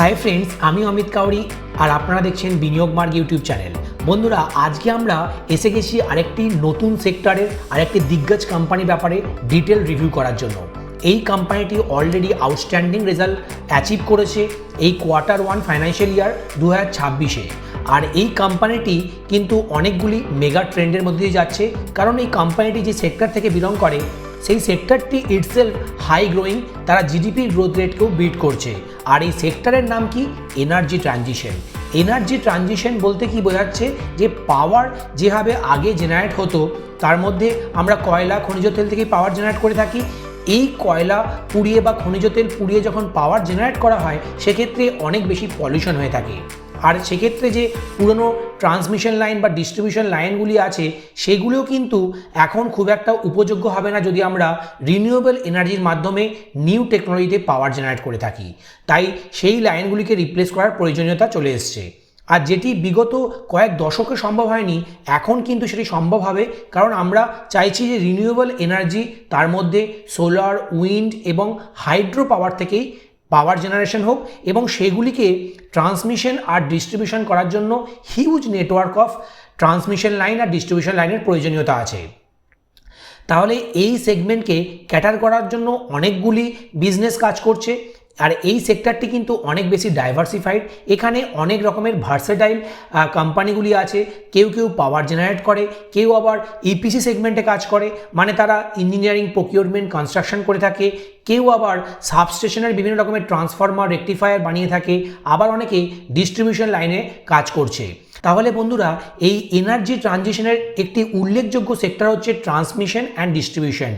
Hi friends আমি অমিত কাউরি আর আপনারা দেখছেন বিনিয়োগ মার্গ ইউটিউব চ্যানেল। বন্ধুরা, আজকে আমরা এসে গেছি আরেকটি নতুন সেক্টরের আরেকটি দিগ্গজ কোম্পানি ব্যাপারে ডিটেল রিভিউ করার জন্য। এই কোম্পানিটি অলরেডি আউটস্ট্যান্ডিং রেজাল্ট অ্যাচিভ করেছে এই কোয়ার্টার ওয়ান ফাইন্যান্সিয়াল ইয়ার দু হাজার ছাব্বিশে। আর এই কোম্পানিটি কিন্তু অনেকগুলি মেগা ট্রেন্ডের মধ্যে দিয়ে যাচ্ছে। কারণ এই কোম্পানিটি যে সেক্টর থেকে বিলং করে সেই সেক্টরটি ইটসেলফ হাই গ্রোয়িং তারা জিডিপি গ্রোথ রেটকেও বিট করছে। আর এই সেক্টরের নাম কি? এনার্জি ট্রানজিশন এনার্জি ট্রানজিশন বলতে কি বোঝাচ্ছে? যে পাওয়ার যেভাবে আগে জেনারেট হতো, তার মধ্যে আমরা কয়লা, খনিজ তেল থেকে পাওয়ার জেনারেট করে থাকি। এই কয়লা পুড়িয়ে বা খনিজ তেল পুড়িয়ে যখন পাওয়ার জেনারেট করা হয়, সেক্ষেত্রে অনেক বেশি পলিউশন হয়ে থাকে। আর সেক্ষেত্রে যে পুরনো ট্রান্সমিশন লাইন বা ডিস্ট্রিবিউশন লাইনগুলি আছে, সেগুলোও কিন্তু এখন খুব একটা উপযোগ্য হবে না যদি আমরা রিনিউয়েবল এনার্জির মাধ্যমে নিউ টেকনোলজিতে পাওয়ার জেনারেট করে থাকি। তাই সেই লাইনগুলিকে রিপ্লেস করার প্রয়োজনীয়তা চলে এসছে। আর যেটি বিগত কয়েক দশকে সম্ভব হয়নি, এখন কিন্তু সেটি সম্ভব হবে। কারণ আমরা চাইছি যে রিনিউয়েবল এনার্জি তার মধ্যে সোলার উইন্ড এবং হাইড্রো পাওয়ার থেকেই পাওয়ার জেনারেশন হোক এবং সেগুলিকে ট্রান্সমিশন আর ডিস্ট্রিবিউশন করার জন্য huge network of transmission line R distribution লাইনের প্রয়োজনীয়তা আছে। তাহলে এই সেগমেন্টকে ক্যাটার করার জন্য অনেকগুলি বিজনেস কাজ করছে। আর এই সেক্টরটি কিন্তু অনেক বেশি ডাইভার্সিফাইড এখানে অনেক রকমের ভার্সেটাইল কোম্পানিগুলি আছে। কেউ কেউ পাওয়ার জেনারেট করে, কেউ আবার ইপিসি সেগমেন্টে কাজ করে। মানে তারা ইঞ্জিনিয়ারিং প্রকিউরমেন্ট কনস্ট্রাকশন করে থাকে। কেউ আবার সাবস্টেশনের বিভিন্ন রকমের ট্রান্সফরমার রেকটিফায়ার বানিয়ে থাকে। আবার অনেকে ডিস্ট্রিবিউশন লাইনে কাজ করছে। তাহলে বন্ধুরা, এই এনার্জি ট্রানজিশনের একটি উল্লেখযোগ্য সেক্টর হচ্ছে ট্রান্সমিশন অ্যান্ড ডিস্ট্রিবিউশন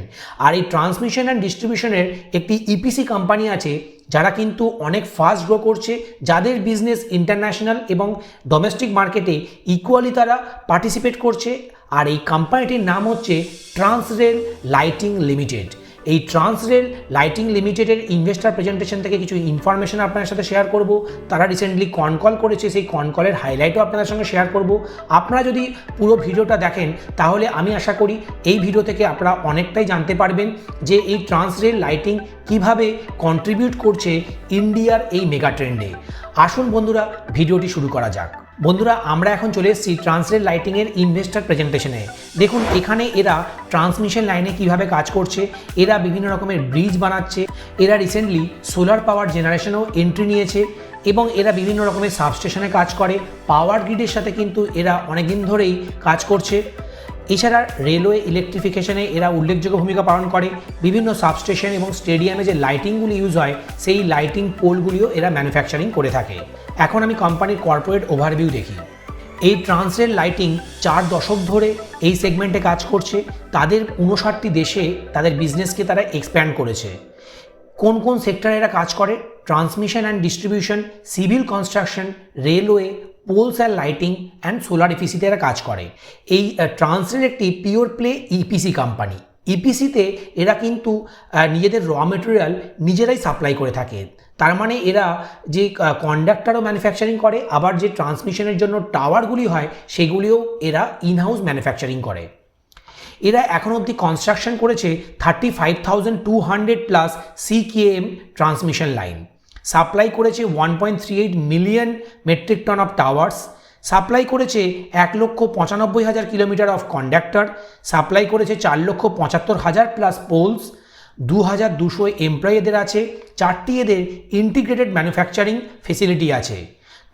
আর এই ট্রান্সমিশন অ্যান্ড ডিস্ট্রিবিউশনের একটি ইপিসি কোম্পানি আছে যারা কিন্তু অনেক ফাস্ট গ্রো করছে, যাদের বিজনেস ইন্টারন্যাশনাল এবং ডোমেস্টিক মার্কেটে ইকুয়ালি তারা পার্টিসিপেট করছে, আর এই কোম্পানিটির নাম হচ্ছে ট্রান্সরেল লাইটিং লিমিটেড এই ট্রান্সরেল লাইটিং লিমিটেডের ইনভেস্টার প্রেজেন্টেশন থেকে কিছু ইনফরমেশন আপনার সাথে শেয়ার করব। তারা রিসেন্টলি কনকল করেছে, সেই কনকলের হাইলাইটও আপনাদের সঙ্গে শেয়ার করব। আপনারা যদি পুরো ভিডিওটা দেখেন, তাহলে আমি আশা করি এই ভিডিও থেকে আপনারা অনেকটাই জানতে পারবেন যে এই ট্রান্সরেল লাইটিং কীভাবে কন্ট্রিবিউট করছে ইন্ডিয়ার এই মেগা ট্রেন্ডে আসুন বন্ধুরা, ভিডিওটি শুরু করা যাক। বন্ধুরা, আমরা এখন চলে এসেছি ট্রান্সলেট লাইটিংয়ের ইনভেস্টার প্রেজেন্টেশনে দেখুন, এখানে এরা ট্রান্সমিশন লাইনে কীভাবে কাজ করছে, এরা বিভিন্ন রকমের ব্রিজ বানাচ্ছে, এরা রিসেন্টলি সোলার পাওয়ার জেনারেশনেও এন্ট্রি নিয়েছে এবং এরা বিভিন্ন রকমের সাবস্টেশনে কাজ করে। পাওয়ার গ্রিডের সাথে কিন্তু এরা অনেকদিন ধরেই কাজ করছে। এছাড়া রেলওয়ে ইলেকট্রিফিকেশনে এরা উল্লেখযোগ্য ভূমিকা পালন করে। বিভিন্ন সাবস্টেশন এবং স্টেডিয়ামে যে লাইটিংগুলি ইউজ হয়, সেই লাইটিং পোলগুলিও এরা ম্যানুফ্যাকচারিং করে থাকে। এখন আমি কোম্পানির কর্পোরেট ওভারভিউ দেখি। এই ট্রান্সরেল লাইটিং চার দশক ধরে এই সেগমেন্টে কাজ করছে। তাদের উনষাটটি দেশে তাদের বিজনেসকে তারা এক্সপ্যান্ড করেছে। কোন কোন সেক্টরে এরা কাজ করে? Transmission and distribution civil construction railway poles and lighting and solar ইপিসিতে এরা কাজ করে। এই ট্রান্সলের একটি পিওর প্লে ইপিসি কোম্পানি ইপিসিতে এরা কিন্তু নিজেদের র মেটেরিয়াল নিজেরাই সাপ্লাই করে থাকে। তার মানে এরা যে কন্ডাক্টারও ম্যানুফ্যাকচারিং করে, আবার যে ট্রান্সমিশনের জন্য টাওয়ারগুলি হয়, সেগুলিও এরা ইনহাউস ম্যানুফ্যাকচারিং করে। এরা এখন অবধি কনস্ট্রাকশন করেছে thirty five thousand two hundred plus CKM transmission line supply করেছে one point three eight million metric ton of towers supply করেছে এক লক্ষ পঁচানব্বই হাজার কিলোমিটার অফ কন্ডাক্টর, সাপ্লাই করেছে চার লক্ষ পঁচাত্তর হাজার প্লাস পোলস, দু হাজার দুশো এমপ্লয়ি এদের আছে, চারটি এদের ইন্টিগ্রেটেড ম্যানুফ্যাকচারিং ফেসিলিটি আছে।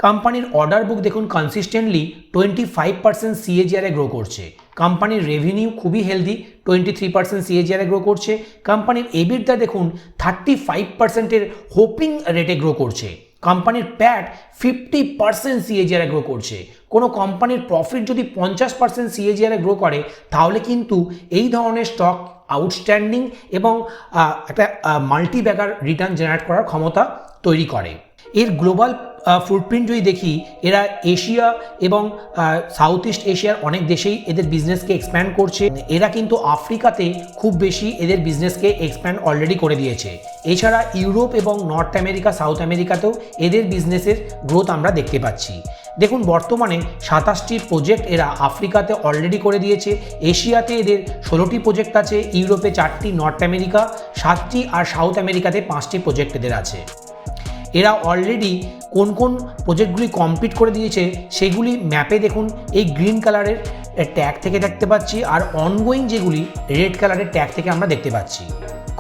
কোম্পানির অর্ডার বুক দেখুন কনসিস্টেন্টলি টোয়েন্টি ফাইভ পার্সেন্ট সিএজিআরে গ্রো করছে। কোম্পানির রেভিনিউ খুবই হেলদি টোয়েন্টি থ্রি পার্সেন্ট সিএজিআরে গ্রো করছে। কোম্পানির এবিটটা দেখুন থার্টি ফাইভ পার্সেন্টের হোপিং রেটে গ্রো করছে। কোম্পানির প্যাট ফিফটি পার্সেন্ট সিএজিআরে গ্রো করছে। কোনো কোম্পানির প্রফিট যদি পঞ্চাশ পার্সেন্ট সিএজিআরে গ্রো করে, তাহলে কিন্তু এই ধরনের স্টক আউটস্ট্যান্ডিং এবং একটা মাল্টি ব্যাগার রিটার্ন জেনারেট করার ক্ষমতা তৈরি করে। এর গ্লোবাল ফুটপ্রিন্ট যদি দেখি, এরা এশিয়া এবং সাউথ ইস্ট এশিয়ার অনেক দেশেই এদের বিজনেসকে এক্সপ্যান্ড করছে। এরা কিন্তু আফ্রিকাতে খুব বেশি এদের বিজনেসকে এক্সপ্যান্ড অলরেডি করে দিয়েছে। এছাড়া ইউরোপ এবং নর্থ আমেরিকা সাউথ আমেরিকাতেও এদের বিজনেসের গ্রোথ আমরা দেখতে পাচ্ছি। দেখুন, বর্তমানে সাতাশটি প্রজেক্ট এরা আফ্রিকাতে অলরেডি করে দিয়েছে। এশিয়াতে এদের ষোলোটি প্রজেক্ট আছে, ইউরোপে চারটি নর্থ আমেরিকা সাতটি আর সাউথ আমেরিকাতে পাঁচটি প্রজেক্ট এদের আছে। এরা অলরেডি কোন কোন প্রজেক্টগুলি কমপ্লিট করে দিয়েছে, সেগুলি ম্যাপে দেখুন, এই গ্রিন কালারের ট্যাগ থেকে দেখতে পাচ্ছি, আর অনগোয়িং যেগুলি রেড কালারের ট্যাগ থেকে আমরা দেখতে পাচ্ছি।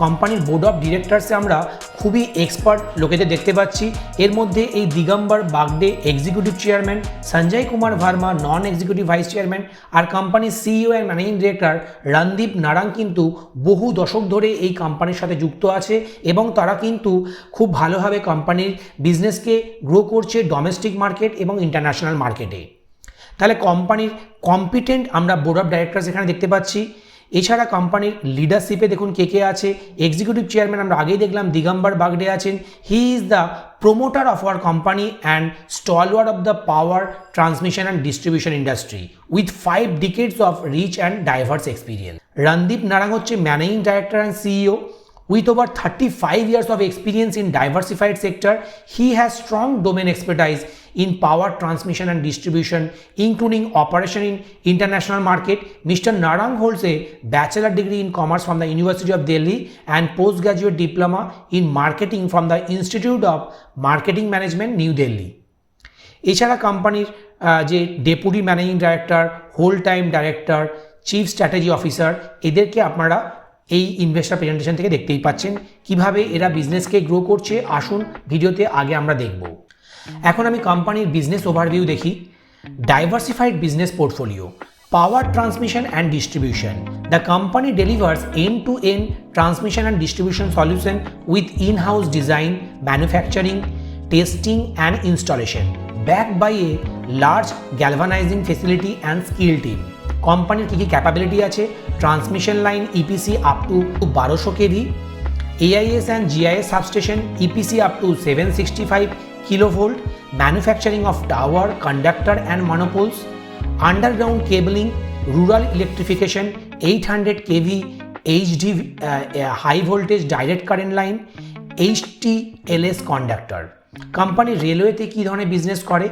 কোম্পানির বোর্ড অফ ডিরেক্টরসে আমরা খুবই এক্সপার্ট লোকেদের দেখতে পাচ্ছি। এর মধ্যে এই Digambar Bagde executive chairman Sanjay Kumar Verma non executive vice chairman আর কোম্পানির CEO and managing director Randeep Narang কিন্তু বহু দশক ধরে এই কোম্পানির সাথে যুক্ত আছে এবং তারা কিন্তু খুব ভালোভাবে কোম্পানির বিজনেসকে গ্রো করছে ডোমেস্টিক মার্কেট এবং ইন্টারন্যাশনাল মার্কেটে তাহলে কোম্পানির কম্পিটেন্ট আমরা বোর্ড অফ ডাইরেক্টরস এখানে দেখতে পাচ্ছি। এছাড়া কোম্পানির লিডারশিপে দেখুন কে কে আছে এক্সিকিউটিভ চেয়ারম্যান আমরা আগেই দেখলাম, দিগম্বর বাগডে আছেন। He is the promoter of our company and stalwart of the power transmission and distribution industry with five decades of rich and diverse experience Randeep Narang হচ্ছে managing director and CEO With over 35 years of experience in diversified sector, he has strong domain expertise in power transmission and distribution, including operation in international market. Mr. Narang holds a bachelor degree in commerce from the University of Delhi and postgraduate diploma in marketing from the Institute of Marketing Management, New Delhi. এছাড়া কোম্পানির যে deputy managing director whole time director chief strategy officer এদেরকে আপনারা এই investor presentation থেকে দেখতেই পাচ্ছেন কীভাবে এরা বিজনেসকে গ্রো করছে। আসুন ভিডিওতে আগে আমরা দেখব। এখন আমি কোম্পানির বিজনেস ওভারভিউ দেখি। Diversified business portfolio power transmission and distribution the company delivers end to end transmission and distribution solution with in house design manufacturing testing and installation back by a large galvanising facility and skill team কোম্পানির কী কী capability আছে? Transmission line EPC up to বারোশো KV AIS and GIS substation EPC up to seven sixty five kilovolt manufacturing of tower conductor and monopoles underground cabling rural electrification eight hundred KV HD high voltage direct current line HT LS conductor company রেলওয়েতে কী ধরনের business করে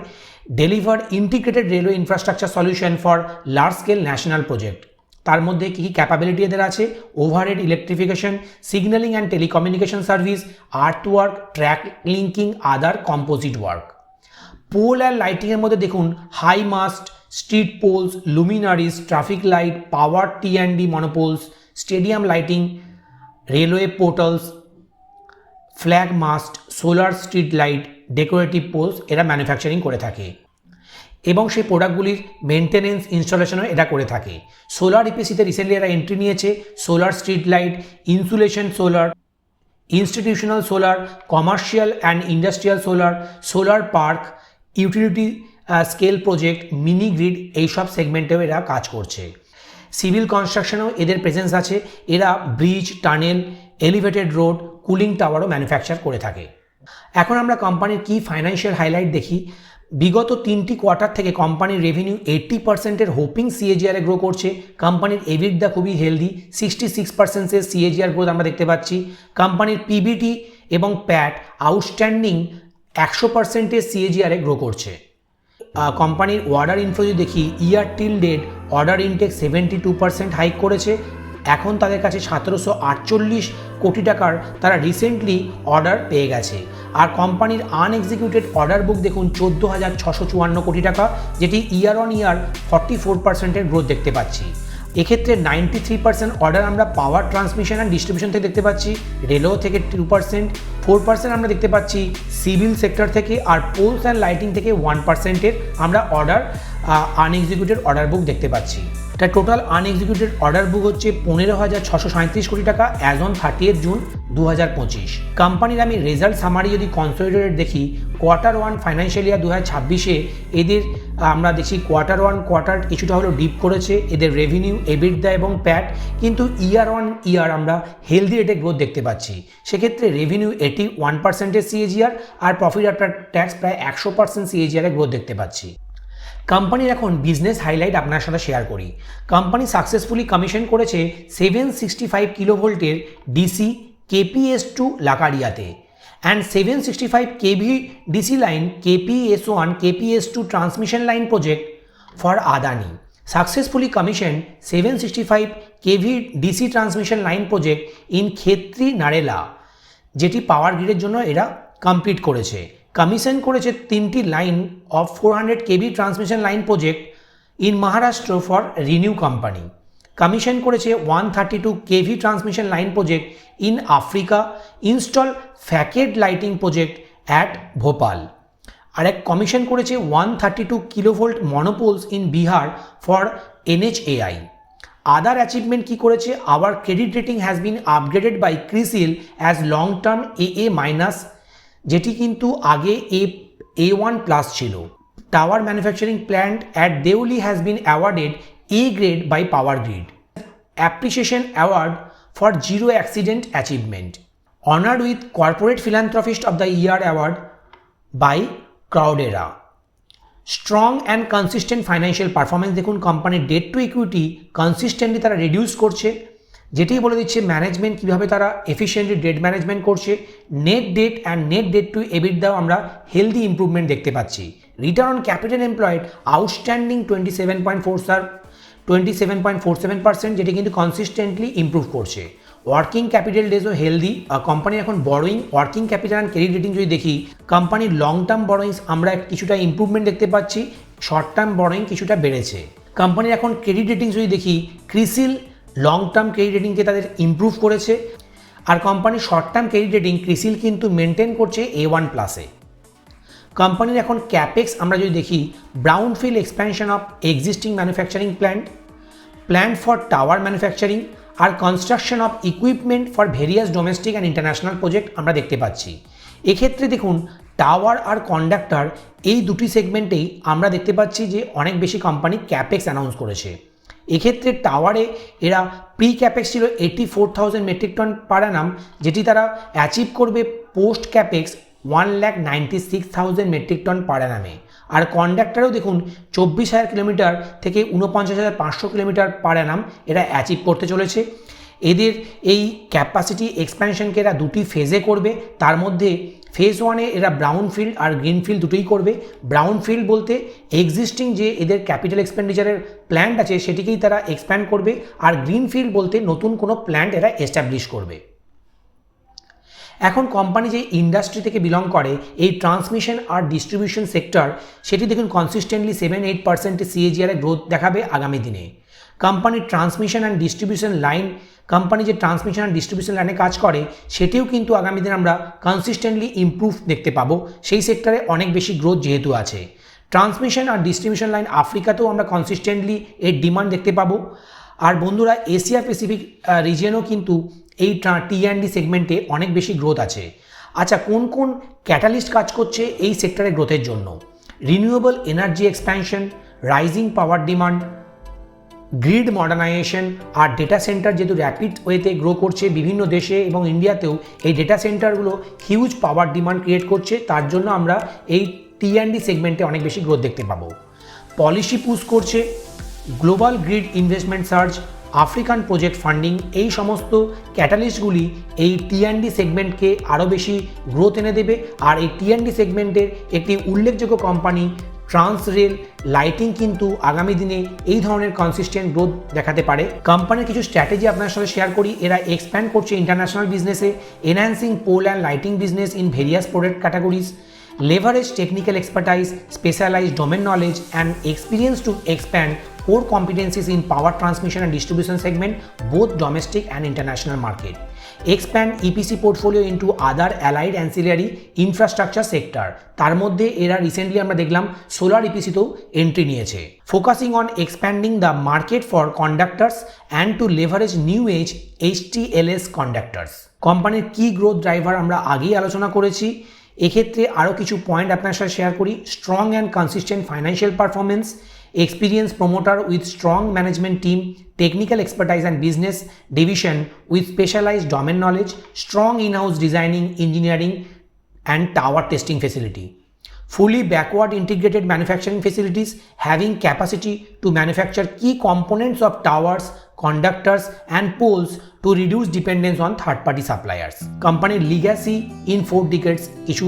deliver integrated railway infrastructure solution for large scale national project তার মধ্যে কী কী capability এদের আছে? Overhead electrification signalling and telecommunication service earth work track linking other composite work pole and লাইটিংয়ের মধ্যে দেখুন high mast street poles luminaires traffic light power T and D monopoles stadium lighting railway portals flag mast solar street light decorative poles এরা manufacturing করে থাকে। এবং সেই প্রোডাক্টগুলির maintenance ইনস্টলেশনও এরা করে থাকে। সোলার ইপিসিতে রিসেন্টলি এরা এন্ট্রি নিয়েছে, solar street light, insulation solar, institutional solar, commercial and industrial solar solar park, utility scale project, mini grid এইসব সেগমেন্টেও এরা কাজ করছে। সিভিল কনস্ট্রাকশনেও এদের প্রেজেন্স আছে। এরা bridge, tunnel, elevated road, cooling টাওয়ারও manufacture করে থাকে। এখন আমরা কোম্পানির কি ফাইন্যান্সিয়াল হাইলাইট দেখি বিগত তিনটি কোয়ার্টার থেকে কোম্পানির রেভিনিউ এইট্টি পার্সেন্টের হোপিং সিএজিআরে গ্রো করছে। কোম্পানির এভিডা খুবই হেলদি সিক্সটি সিক্স পার্সেন্টের সিএজিআর গ্রোথ আমরা দেখতে পাচ্ছি। কোম্পানির পিবিটি এবং প্যাট আউটস্ট্যান্ডিং একশো পার্সেন্টের সিএজিআরে গ্রো করছে। কোম্পানির অর্ডার ইনফো যদি দেখি year till date order intake seventy two percent hike করেছে। এখন তাদের কাছে সতেরোশো আটচল্লিশ কোটি টাকার তারা রিসেন্টলি অর্ডার পেয়ে গেছে। আর কোম্পানির আনএক্সিকিউটেড অর্ডার বুক দেখুন চোদ্দ হাজার ছশো চুয়ান্ন কোটি টাকা, যেটি year on year forty four পার্সেন্টের গ্রোথ দেখতে পাচ্ছি। এক্ষেত্রে নাইনটি থ্রি পার্সেন্ট অর্ডার আমরা পাওয়ার ট্রান্সমিশন অ্যান্ড ডিস্ট্রিবিউশন থেকে দেখতে পাচ্ছি রেলও থেকে টু পার্সেন্ট ফোর পার্সেন্ট আমরা দেখতে পাচ্ছি সিভিল সেক্টর থেকে, আর পোলস অ্যান্ড লাইটিং থেকে ওয়ান পার্সেন্টের আমরা অর্ডার আনএক্সিকিউটেড অর্ডার বুক দেখতে পাচ্ছি। তার টোটাল আনএক্সিকিউটেড অর্ডার বুক হচ্ছে পনেরো হাজার ছশো সাঁত্রিশ কোটি টাকা অ্যাজ অন থার্টি জুন দু হাজার পঁচিশ কোম্পানির আমি রেজাল্ট সামারি যদি কনসলিডেটেড দেখি কোয়ার্টার ওয়ান ফাইন্যান্সিয়াল ইয়ার দু হাজার ছাব্বিশে এদের আমরা দেখছি কোয়ার্টার ওয়ান কোয়ার্টার কিছুটা হলেও ডিপ করেছে, এদের রেভিনিউ এবিডা এবং প্যাট কিন্তু ইয়ার অন ইয়ার আমরা হেলদি রেটে গ্রোথ দেখতে পাচ্ছি। সেক্ষেত্রে রেভিনিউ এটি ওয়ান পার্সেন্টের সিএজিআর আর প্রফিট আফটার ট্যাক্স প্রায় একশো পার্সেন্ট সিএজিআরে গ্রোথ দেখতে পাচ্ছি। কোম্পানির এখন বিজনেস হাইলাইট আপনার সাথে শেয়ার করি। কোম্পানি সাকসেসফুলি কমিশন করেছে সেভেন সিক্সটি ফাইভ কিলো ভোল্টের DC KPS two লাকারিয়াতে and seven sixty five KV DC line KPS one KPS two transmission line project for Adani successfully commission seven sixty five KV DC transmission line project in Khetri Narela যেটি power গ্রিডের জন্য এরা complete করেছে। Commission করেছে তিনটি line of four hundred KV transmission line project in Maharashtra for ReNew company commission করেছে one thirty two KV transmission line project in Africa install facade lighting project at Bhopal আর এক commission করেছে one thirty two kilovolt monopoles in Bihar for NHAI other achievement কি করেছে? Our credit rating has been upgraded by CRISIL as long term A A minus যেটি কিন্তু আগে A A one plus ছিল। Tower manufacturing plant at Deoli has been awarded A grade by power grid appreciation award for zero accident achievement honoured with corporate philanthropist of the year award by Crowdera strong and consistent financial performance দেখুন কোম্পানির debt to equity consistently তারা reduce করছে। যেটি বলে দিচ্ছে management কীভাবে তারা efficiently debt management করছে net debt and net debt to এবিটদাও আমরা হেলদি ইম্প্রুভমেন্ট দেখতে পাচ্ছি। Return on capital employed outstanding twenty seven point four sir twenty seven point four seven percent যেটি কিন্তু কনসিস্টেন্টলি ইম্প্রুভ করছে। ওয়ার্কিং ক্যাপিটাল ডেজও healthy company এখন borrowing working capital and credit rating যদি দেখি কোম্পানির লং টার্ম বড়োইংস আমরা কিছুটা ইম্প্রুভমেন্ট দেখতে পাচ্ছি শর্ট টার্ম বড়োইং কিছুটা বেড়েছে। কোম্পানির এখন ক্রেডিট রেটিং যদি দেখি ক্রিসিল লং টার্ম ক্রেডিট রেটিংকে তাদের ইম্প্রুভ করেছে। আর কোম্পানির short term credit rating CRISIL কিন্তু মেনটেন করছে এ ওয়ান প্লাসে কোম্পানির এখন ক্যাপেক্স আমরা যদি দেখি brownfield expansion of existing manufacturing plant plant for tower manufacturing R construction of equipment for various domestic and international project আমরা দেখতে পাচ্ছি। এক্ষেত্রে দেখুন টাওয়ার আর কন্ডাক্টর এই দুটি সেগমেন্টেই আমরা দেখতে পাচ্ছি যে অনেক বেশি কোম্পানি ক্যাপেক্স অ্যানাউন্স করেছে। এক্ষেত্রে টাওয়ারে এরা প্রি ক্যাপেক্স ছিল eighty four thousand metric ton per annum যেটি তারা অ্যাচিভ করবে post capex one lakh ninety six thousand metric ton per অ্যানামে আর কন্ডাক্টারেও দেখুন, চব্বিশ হাজার কিলোমিটার থেকে উনপঞ্চাশ হাজার পাঁচশো কিলোমিটার পার অ্যানাম এরা অ্যাচিভ করতে চলেছে। এদের এই ক্যাপাসিটি এক্সপ্যানশনকে এরা দুটি ফেজে করবে, তার মধ্যে ফেজ ওয়ানে এরা ব্রাউন ফিল্ড আর গ্রিন ফিল্ড দুটোই করবে। ব্রাউন ফিল্ড বলতে এক্সিস্টিং যে এদের ক্যাপিটাল এক্সপেন্ডিচারের প্ল্যান্ট আছে, সেটিকেই তারা এক্সপ্যান্ড করবে। আর গ্রিন ফিল্ড বলতে নতুন কোনো প্ল্যান্ট এরা এস্টাবলিশ করবে। এখন কোম্পানি যে ইন্ডাস্ট্রি থেকে বিলং করে, এই ট্রান্সমিশন আর ডিস্ট্রিবিউশন সেক্টর সেটি দেখুন কনসিস্টেন্টলি সেভেন এইট পার্সেন্টের সিএজিআরে গ্রোথ দেখাবে আগামী দিনে। কোম্পানির transmission and distribution line company যে ট্রান্সমিশন অ্যান্ড ডিস্ট্রিবিউশন লাইনে কাজ করে, সেটিও কিন্তু আগামী দিনে আমরা কনসিস্টেন্টলি ইম্প্রুভ দেখতে পাবো। সেই সেক্টরে অনেক বেশি গ্রোথ যেহেতু আছে। ট্রান্সমিশন আর ডিস্ট্রিবিউশন লাইন আফ্রিকাতেও আমরা কনসিস্টেন্টলি এর ডিমান্ড দেখতে পাবো। আর বন্ধুরা এশিয়া প্যাসিফিক রিজিয়নও কিন্তু এই টি অ্যান্ড ডি সেগমেন্টে অনেক বেশি গ্রোথ আছে। আচ্ছা কোন কোন ক্যাটালিস্ট কাজ করছে এই সেক্টরে গ্রোথের জন্য? Renewable energy expansion rising power demand grid modernization আর ডেটা সেন্টার যেহেতু র্যাপিড ওয়েতে গ্রো করছে বিভিন্ন দেশে এবং ইন্ডিয়াতেও এই ডেটা সেন্টারগুলো হিউজ পাওয়ার ডিমান্ড ক্রিয়েট করছে, তার জন্য আমরা এই টি অ্যান্ড ডি সেগমেন্টে অনেক বেশি গ্রোথ দেখতে পাবো। পলিসি পুশ করছে global grid investment search African project funding এই সমস্ত ক্যাটালিস্টগুলি এই টিএনডি সেগমেন্টকে আরও বেশি গ্রোথ এনে দেবে, আর এই টিএনডি সেগমেন্টের একটি উল্লেখযোগ্য কোম্পানি ট্রান্স রেল লাইটিং কিন্তু আগামী দিনে এই ধরনের কনসিস্টেন্ট গ্রোথ দেখাতে পারে। কোম্পানির কিছু স্ট্র্যাটেজি আপনার সাথে শেয়ার করি। এরা এক্সপ্যান্ড করছে ইন্টারন্যাশনাল বিজনেসে enhancing pole and lighting business in various product categories leverage technical expertise specialize domain knowledge and experience to expand core competencies in power transmission and distribution segment both domestic and international market Expand EPC portfolio into other allied ancillary infrastructure sector. তার মধ্যে এরা recently আমরা দেখলাম solar ইপিসিতেও entry নিয়েছে। Focusing on expanding the market for conductors and to leverage new age HTLS conductors কোম্পানির কি growth driver আমরা আগেই আলোচনা করেছি। এক্ষেত্রে আরও কিছু পয়েন্ট আপনার সাথে শেয়ার করি। Strong and consistent financial performance experience promoter with strong management team technical expertise and business division with specialized domain knowledge strong in house designing engineering and tower testing facility fully backward integrated manufacturing facilities having capacity to manufacture key components of towers, conductors and poles to reduce dependence on third party suppliers. কোম্পানির legacy in four decades কিছু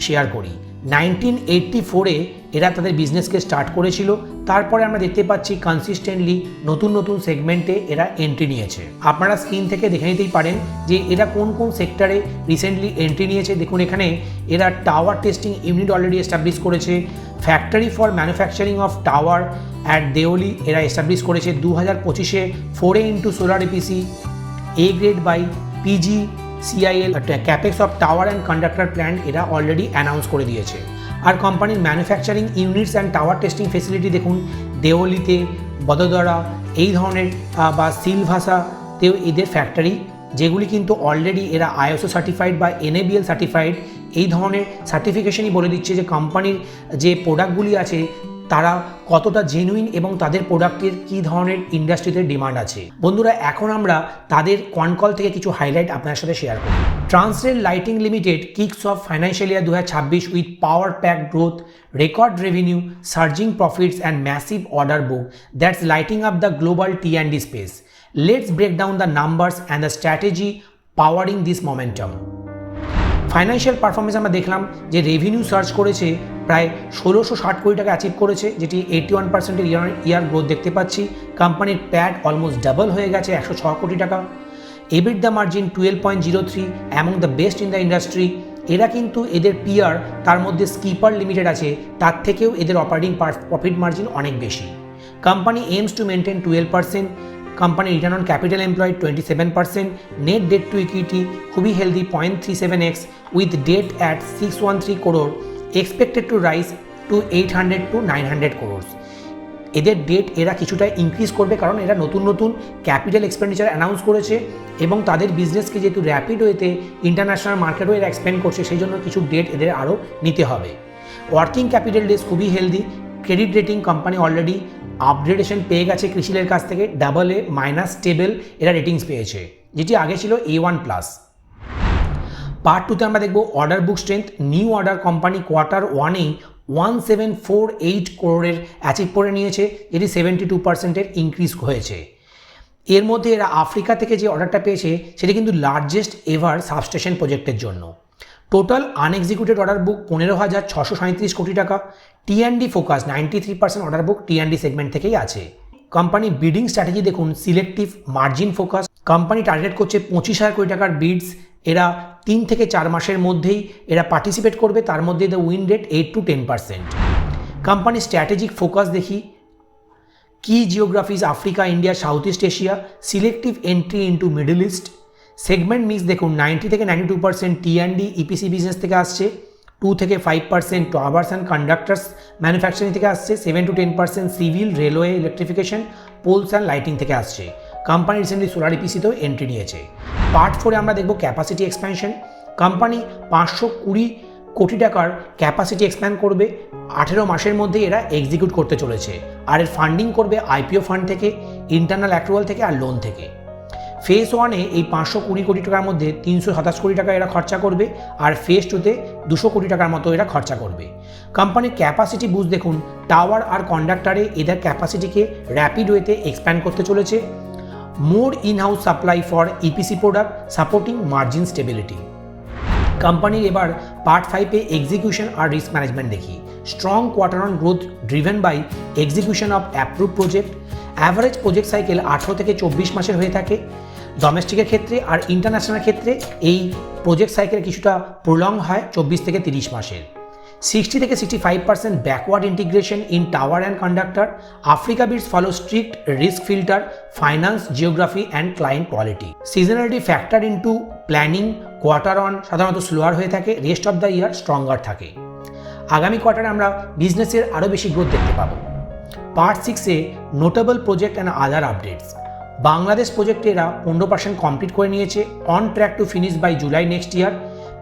share করি nineteen eighty ফোরে এরা তাদের বিজনেসকে start করেছিল। তারপরে আমরা দেখতে পাচ্ছি কনসিস্টেন্টলি নতুন নতুন সেগমেন্টে এরা এন্ট্রি নিয়েছে। আপনারা স্ক্রিন থেকে দেখে নিতেই পারেন যে এরা কোন কোন সেক্টরে রিসেন্টলি এন্ট্রি নিয়েছে। দেখুন এখানে এরা tower testing unit already establish করেছে। Factory for manufacturing of tower at Deoli এরা এস্টাবলিশ করেছে। দু হাজার পঁচিশে ফোরে into solar EPC A grade by PG CIL capex of tower and conductor plant এরা অলরেডি অ্যানাউন্স করে দিয়েছে। আর কোম্পানির manufacturing units and tower testing facility দেখুন, দেওলিতে, বদোদরা, এই ধরনের বা সিলভাসাতেও এদের ফ্যাক্টরি যেগুলি কিন্তু অলরেডি এরা আইএসও সার্টিফাইড বা এনএবিএল সার্টিফাইড এই ধরনের সার্টিফিকেশনই বলে দিচ্ছে যে কোম্পানির যে প্রোডাক্টগুলি আছে তারা কতটা জেনুইন এবং তাদের প্রোডাক্টের কী ধরনের ইন্ডাস্ট্রিতে ডিমান্ড আছে। বন্ধুরা, এখন আমরা তাদের কনকল থেকে কিছু হাইলাইট আপনার সাথে শেয়ার করি Transrail lighting limited kicks off financial year দু হাজার ছাব্বিশ with power pack growth record revenue surging profits and massive order book that's lighting up the global T and space let's break down the numbers and the strategy powering this momentum financial performance আমরা দেখলাম যে revenue search করেছে প্রায় ষোলোশো ষাট কোটি টাকা achieve করেছে, যেটি এইটি ওয়ান পার্সেন্টের ইয়ার ইয়ার গ্রোথ দেখতে পাচ্ছি। কোম্পানির প্যাট অলমোস্ট ডাবল হয়ে গেছে একশো ছ কোটি টাকা। EBITDA margin twelve point zero three among the best in the industry এরা কিন্তু এদের পিয়ার তার মধ্যে স্কিপার লিমিটেড আছে, তার থেকেও এদের অপারেটিং প্রফিট মার্জিন অনেক বেশি। Company aims to maintain twelve percent company return on capital employed twenty seven percent net debt to equity খুবই healthy point three seven x with debt at six one three crore expected to rise to eight hundred to nine hundred crores এদের debt এরা কিছুটা increase করবে কারণ এরা নতুন নতুন capital expenditure announce করেছে এবং তাদের বিজনেসকে যেহেতু র্যাপিড ওয়েতে ইন্টারন্যাশনাল মার্কেটও এরা এক্সপেন্ড করছে, সেই জন্য কিছু ডেট এদের আরও নিতে হবে। ওয়ার্কিং ক্যাপিটাল ডেস খুবই healthy credit rating company already upgradation পেয়ে গেছে কৃষিলের কাছ থেকে ডাবল এ মাইনাস স্টেবল এরা রেটিংস পেয়েছে। যেটি আগে ছিল এ ওয়ান প্লাস পার্ট টুতে আমরা দেখব order book strength new order company quarter ওয়ানেই one seven four eight করোড়ের অ্যাচিভ করে নিয়েছে, যেটি সেভেন্টি টু পার্সেন্টের ইনক্রিজ হয়েছে। এর মধ্যে এরা আফ্রিকা থেকে যে অর্ডারটা পেয়েছে, সেটি কিন্তু লার্জেস্ট এভার সাবস্টেশন প্রজেক্টের জন্য। টোটাল আনএক্সিকিউটেড অর্ডার বুক পনেরো হাজার ছশো সাঁত্রিশ কোটি টাকা TND focus ninety three percent order book TND segment থেকেই আছে। কোম্পানি বিডিং স্ট্র্যাটেজি দেখুন selective margin focus company target করছে পঁচিশ হাজার কোটি টাকার বিডস এরা তিন থেকে চার মাসের মধ্যেই এরা পার্টিসিপেট করবে, তার মধ্যে the win rate eight to ten percent company strategic focus দেখি। Key geographies Africa India South East Asia selective entry into Middle East segment mix দেখুন নাইনটি থেকে ninety two percent T and D EPC business থেকে আসছে। Two থেকে five percent towers and conductors manufacturing থেকে আসছে seven to ten percent civil railway electrification poles and lighting থেকে আসছে। Company recently solar ইপিসিতেও এন্ট্রি নিয়েছে। পার্ট ফোরে আমরা দেখব ক্যাপাসিটি এক্সপ্যানশন কোম্পানি পাঁচশো কুড়ি কোটি টাকার ক্যাপাসিটি এক্সপ্যান্ড করবে। আঠেরো মাসের মধ্যে এরা এক্সিকিউট করতে চলেছে। আর এর ফান্ডিং করবে আইপিও ফান্ড থেকে ইন্টারনাল অ্যাক্রুয়াল থেকে আর লোন থেকে। ফেজ ওয়ানে এই পাঁচশো কুড়ি কোটি টাকার মধ্যে তিনশো সাতাশ কোটি টাকা এরা খরচা করবে আর ফেজ টুতে দুশো কোটি টাকার মতো এরা খরচা করবে। কোম্পানির ক্যাপাসিটি বুঝ দেখুন টাওয়ার আর কন্ডাক্টারে এদের ক্যাপাসিটিকে র্যাপিড ওয়েতে এক্সপ্যান্ড করতে চলেছে। More in house supply for EPC product supporting margin stability কোম্পানির এবার পার্ট ফাইভে এক্সিকিউশন আর রিস্ক ম্যানেজমেন্ট দেখি। Strong quarter on growth driven by execution of approve project average project cycle আঠেরো থেকে চব্বিশ মাসের হয়ে থাকে। ডোমেস্টিকের ক্ষেত্রে আর ইন্টারন্যাশনাল ক্ষেত্রে এই প্রজেক্ট সাইকেল কিছুটা প্রলং হয় চব্বিশ থেকে তিরিশ মাসের। সিক্সটি থেকে sixty five percent backward integration in tower and conductor Africa bids follow strict risk filter finance geography and client quality seasonality factor into planning quarter on সাধারণত স্লোয়ার হয়ে থাকে rest of the year stronger থাকে। আগামী কোয়ার্টারে আমরা বিজনেসের আরও বেশি গ্রোথ দেখতে পাবো। পার্ট সিক্সে notable project and other updates Bangladesh প্রজেক্টে এরা পনেরো পার্সেন্ট কমপ্লিট করে নিয়েছে on track to finish by July next year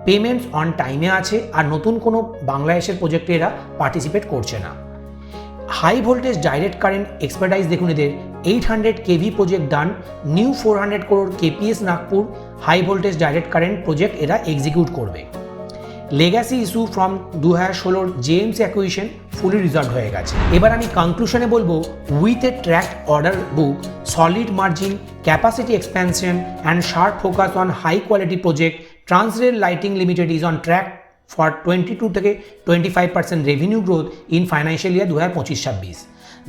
payments on টাইমে আছে, আর নতুন কোনো বাংলাদেশের প্রজেক্টে এরা পার্টিসিপেট করছে না। High voltage direct current expertise দেখুন এদের eight hundred kV project done new four hundred crore KPS Nagpur high voltage direct current project এরা এক্সিকিউট করবে। লেগাসি ইস্যু ফ্রম দু হাজার ষোলোর জেএমসি অ্যাকুইশন ফুলি রিজলভ হয়ে গেছে। এবার আমি কনক্লুশনে বলব with a track order book solid margin capacity expansion and sharp focus on high quality project Transrail lighting limited is on track for twenty two থেকে twenty five percent revenue growth in financial year দু হাজার পঁচিশ ছাব্বিশ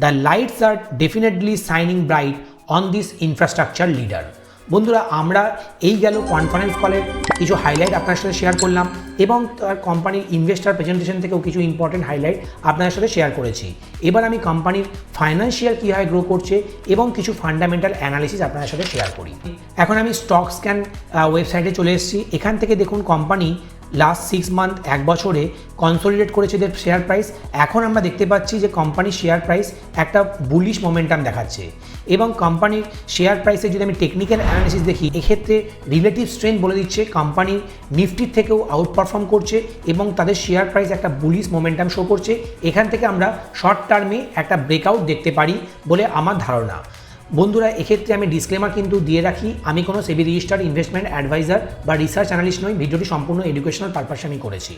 the lights are definitely shining bright on this infrastructure leader বন্ধুরা, আমরা এই গেল conference কলের কিছু হাইলাইট আপনার সাথে শেয়ার করলাম এবং তার কোম্পানির ইনভেস্টার প্রেজেন্টেশন থেকেও কিছু ইম্পর্টেন্ট হাইলাইট আপনার সাথে শেয়ার করেছি। এবার আমি কোম্পানির ফাইন্যান্সিয়াল কীভাবে গ্রো করছে এবং কিছু ফান্ডামেন্টাল অ্যানালিসিস আপনার সাথে শেয়ার করি। এখন আমি স্টক স্ক্যান ওয়েবসাইটে চলে এসেছি। এখান থেকে দেখুন কোম্পানি লাস্ট সিক্স মান্থ এক বছরে কনসোলিডেট করেছে এদের শেয়ার প্রাইস এখন আমরা দেখতে পাচ্ছি যে কোম্পানির শেয়ার প্রাইস একটা বুলিশ মোমেন্টাম দেখাচ্ছে। এবং কোম্পানির শেয়ার প্রাইসে যদি আমি টেকনিক্যাল অ্যানালিসিস দেখি, এক্ষেত্রে রিলেটিভ স্ট্রেংথ বলে দিচ্ছে কোম্পানি নিফটির থেকেও আউট পারফর্ম করছে এবং তাদের শেয়ার প্রাইস একটা বুলিশ মোমেন্টাম শো করছে। এখান থেকে আমরা শর্ট টার্মে একটা ব্রেকআউট দেখতে পারি বলে আমার ধারণা। বন্ধুরা, এক্ষেত্রে আমি ডিসক্লেমার কিন্তু দিয়ে রাখি, আমি কোনো সেবি রেজিস্টার্ড ইনভেস্টমেন্ট অ্যাডভাইজার বা রিসার্চ অ্যানালিস্ট নই, ভিডিওটি সম্পূর্ণ এডুকেশনাল পারপাসে আমি করেছি।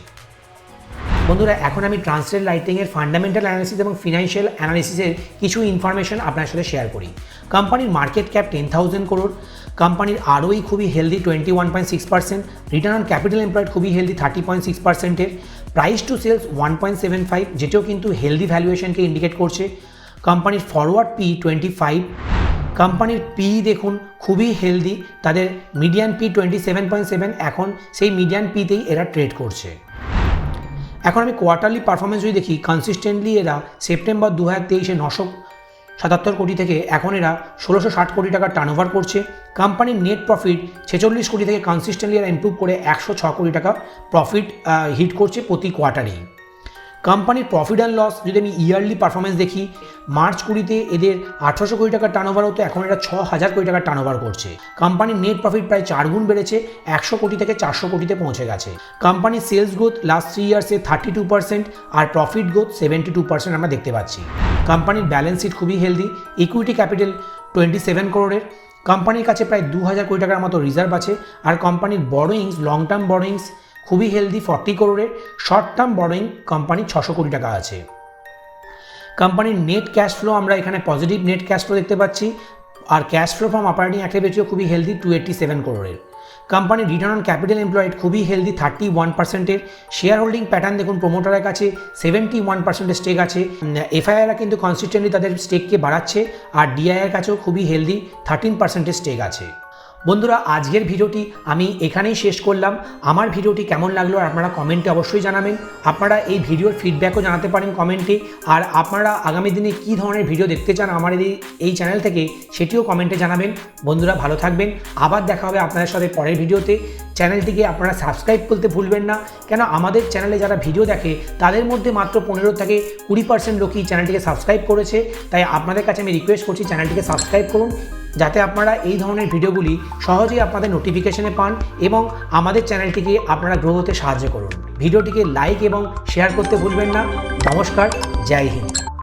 বন্ধুরা, এখন আমি ট্রান্সলেট লাইটিংয়ের ফান্ডামেন্টাল অ্যানালিসিস এবং ফিনান্সিয়াল অ্যানালিসিসের কিছু ইনফরমেশন আপনার সাথে শেয়ার করি। কোম্পানির market cap ten thousand crore কোম্পানির আরওই খুবই healthy twenty one point six percent return on capital employed খুবই হেলদি থার্টি পয়েন্ট সিক্স পার্সেন্টের price to sales one point seven five যেটাও কিন্তু হেলদি ভ্যালুয়েশনকে ইন্ডিকেট করছে। কোম্পানির ফরওয়ার্ড পি টোয়েন্টি ফাইভ কোম্পানির পি দেখুন, খুবই হেলদি তাদের median P twenty seven point seven এখন সেই মিডিয়ান পিতেই এরা ট্রেড করছে। এখন আমি কোয়ার্টারলি পারফরমেন্স যদি দেখি কনসিস্টেন্টলি এরা সেপ্টেম্বর দু হাজার তেইশে নশো সাতাত্তর কোটি থেকে এখন এরা ষোলোশো ষাট কোটি টাকা টার্নওভার করছে। কোম্পানির নেট প্রফিট ছেচল্লিশ কোটি থেকে কনসিস্টেন্টলি এরা ইমপ্রুভ করে একশো ছ কোটি টাকা প্রফিট হিট করছে প্রতি কোয়ার্টারেই কোম্পানির প্রফিট অ্যান্ড লস যদি আমি ইয়ারলি পারফরমেন্স দেখি, মার্চ কুড়িতে এদের আঠারোশো কোটি টাকার টার্নওভার হতো, এখন এরা ছ হাজার কোটি টাকার টার্নওভার করছে। কোম্পানির নেট প্রফিট প্রায় চার গুণ বেড়েছে, একশো কোটি থেকে চারশো কোটিতে পৌঁছে গেছে। কোম্পানির সেলস গ্রোথ লাস্ট থ্রি ইয়ার্সে থার্টি টু পার্সেন্ট আর profit growth seventy two percent আমরা দেখতে পাচ্ছি। কোম্পানির ব্যালেন্স শিট খুবই healthy equity capital twenty seven করোড়ের কোম্পানির কাছে প্রায় দু হাজার কোটি টাকার মতো রিজার্ভ আছে, আর কোম্পানির বড়োইংস লং টার্ম বড়োইংস খুবই হেলদি ফর্টি করোড়ের শর্ট টার্ম বড়োইং কোম্পানির ছশো কোটি টাকা আছে। কোম্পানির নেট ক্যাশ ফ্লো আমরা এখানে পজিটিভ নেট ক্যাশ ফ্লো দেখতে পাচ্ছি। আর ক্যাশ ফ্লো ফ্রম অপারেটিং অ্যাক্টিভিটিও খুবই হেলদি টু এইট্টি সেভেন করোড়ের কোম্পানির রিটার্ন অন ক্যাপিটাল এমপ্লয়েড খুবই হেলদি থার্টি ওয়ান পার্সেন্টের শেয়ার হোল্ডিং প্যাটার্ন দেখুন প্রোমোটারের কাছে সেভেন্টি ওয়ান পার্সেন্টের স্টেক আছে। এফআইআররা কিন্তু কনসিস্টেন্টলি তাদের স্টেককে বাড়াচ্ছে। আর ডিআইআর কাছেও খুবই হেলদি থার্টিন পার্সেন্টের স্টেক আছে। বন্ধুরা, আজকের ভিডিওটি আমি এখানেই শেষ করলাম। আমার ভিডিওটি কেমন লাগল আপনারা কমেন্টে অবশ্যই জানাবেন। আপনারা এই ভিডিওর ফিডব্যাকও জানাতে পারেন কমেন্টে। আর আপনারা আগামী দিনে কী ধরনের ভিডিও দেখতে চান আমার এই চ্যানেল থেকে, সেটিও কমেন্টে জানাবেন। বন্ধুরা, ভালো থাকবেন। আবার দেখা হবে আপনাদের সাথে পরের ভিডিওতে। চ্যানেলটিকে আপনারা সাবস্ক্রাইব করতে ভুলবেন না। কেন, আমাদের চ্যানেলে যারা ভিডিও দেখে, তাদের মধ্যে মাত্র পনেরো থেকে কুড়ি পার্সেন্ট লোকই চ্যানেলটিকে সাবস্ক্রাইব করেছে। তাই আপনাদের কাছে আমি রিকোয়েস্ট করছি চ্যানেলটিকে সাবস্ক্রাইব করুন। যাতে আপনারা এই ধরনের ভিডিওগুলি সহজেই আপনাদের নোটিফিকেশনে পান এবং আমাদের চ্যানেলটিকে আপনারা গ্রো হতে সাহায্য করুন। ভিডিওটিকে লাইক এবং শেয়ার করতে ভুলবেন না। নমস্কার, জয় হিন্দ।